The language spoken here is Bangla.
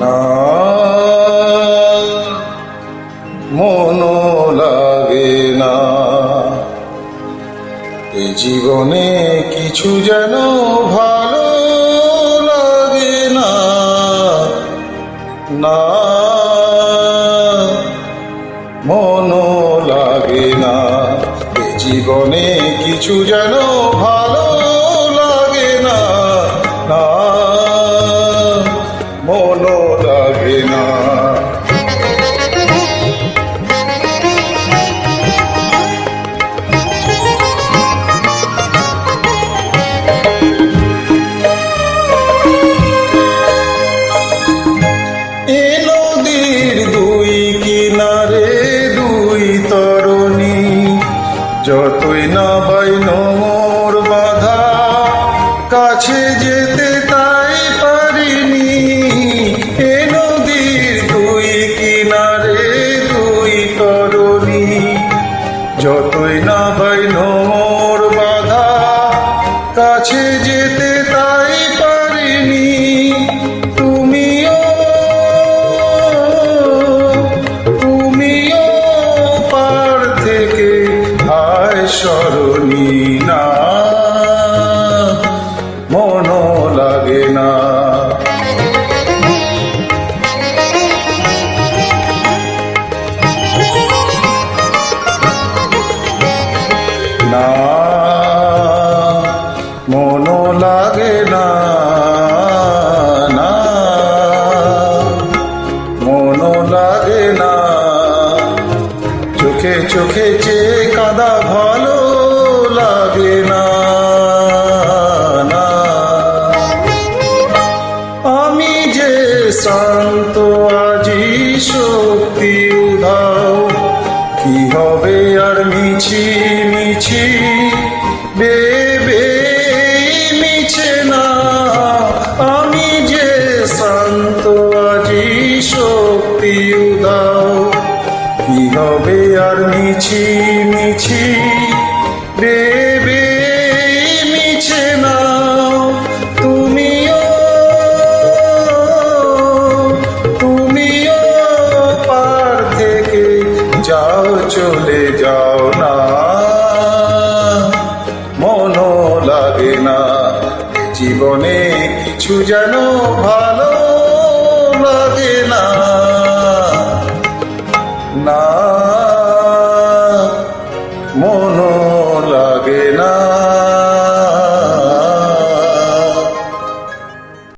না মনো লাগে না। এই জীবনে কিছু যেন ভালো লাগে না। না মনো লাগে না। এই জীবনে কিছু যেন ভালো যতই না ভাই নমর বাধা, কাছে যেতে তাই পারিনি। এ নদীর দুই কিনারে দুই তরণী যতই না ভাই মোর না মন লাগে না। না মন লাগে না। চোখে চোখে যে কাদা ভালো লাগে না আমি যে শান্ত শক্তি উধাও। কি আর মিছি মিছি বেবে মিছে না। আমি যে শান্ত শক্তি উধাও। কি আর মিছি মিছি বেবে মিছে তুমিও তুমিও যাও, চলে যাও না। লাগে না, জীবনে কিছু যেন ভালো লাগে না। লাগে না।